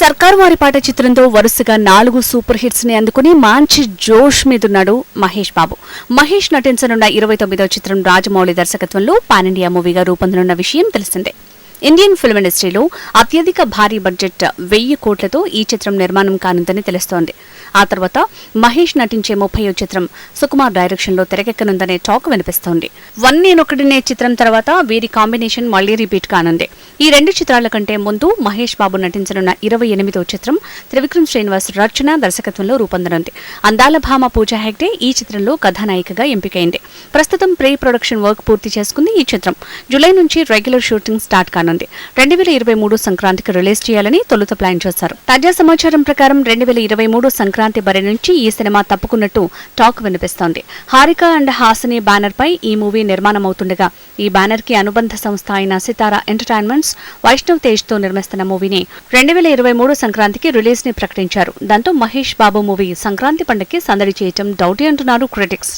సర్కార్ వారి పాట చిత్రంతో వరుసగా నాలుగు సూపర్ హిట్స్ని అందుకుని మంచి జోష్ మీదున్నాడు మహేష్ బాబు. మహేష్ నటించనున్న ఇరవై తొమ్మిదవ చిత్రం రాజమౌళి దర్శకత్వంలో పాన్ ఇండియా మూవీగా రూపొందనున్న విషయం తెలిసిందే. ఇండియన్ ఫిల్మ్ ఇండస్ట్రీలో అత్యధిక భారీ బడ్జెట్ వెయ్యి కోట్లతో ఈ చిత్రం నిర్మాణం కానుందని తెలుస్తోంది. ఆ తర్వాత మహేష్ నటించే ముప్పై చిత్రం సుకుమార్ డైరెక్షన్లో తెరకెక్కనుందనే టాక్ వినిపిస్తోంది. వన్ నేనొకటినే చిత్రం తర్వాత వీరి కాంబినేషన్ మళ్ళీ రిపీట్ కానుంది. ఈ రెండు చిత్రాల కంటే ముందు మహేష్ బాబు నటించనున్న ఇరవై ఎనిమిదో చిత్రం త్రివిక్రమ్ శ్రీనివాస్ రచన దర్శకత్వంలో రూపొందనుంది. అందాల భామ పూజా హెగ్డే ఈ చిత్రంలో కథానాయికగా ఎంపికైంది. ప్రస్తుతం ప్రీ ప్రొడక్షన్ వర్క్ పూర్తి చేసుకుంది ఈ చిత్రం. జూలై నుంచి రెగ్యులర్ షూటింగ్ స్టార్ట్ కానుంది. రెండు వేల ఇరవై మూడు సంక్రాంతికి రిలీజ్ చేయాలని తొలుత ప్లాన్ చేశారు. తాజా సమాచారం ప్రకారం రెండు వేల ఇరవై మూడు సంక్రాంతి బరి నుంచి ఈ సినిమా తప్పుకున్నట్టు టాక్ వినిపిస్తోంది. హారిక అండ్ హాసని బ్యానర్ పై ఈ మూవీ నిర్మాణం అవుతుండగా ఈ బ్యానర్కి అనుబంధ సంస్థ అయిన సితారా ఫిల్మ్స్ వైష్ణవ్ తేజ్తో నిర్మిస్తున్న మూవీని రెండు వేల ఇరవై మూడు సంక్రాంతికి రిలీజ్ని ప్రకటించారు. దాంతో మహేష్ బాబు మూవీ సంక్రాంతి పండుగకి సందడి చేయటం డౌటీ అంటున్నారు క్రిటిక్స్.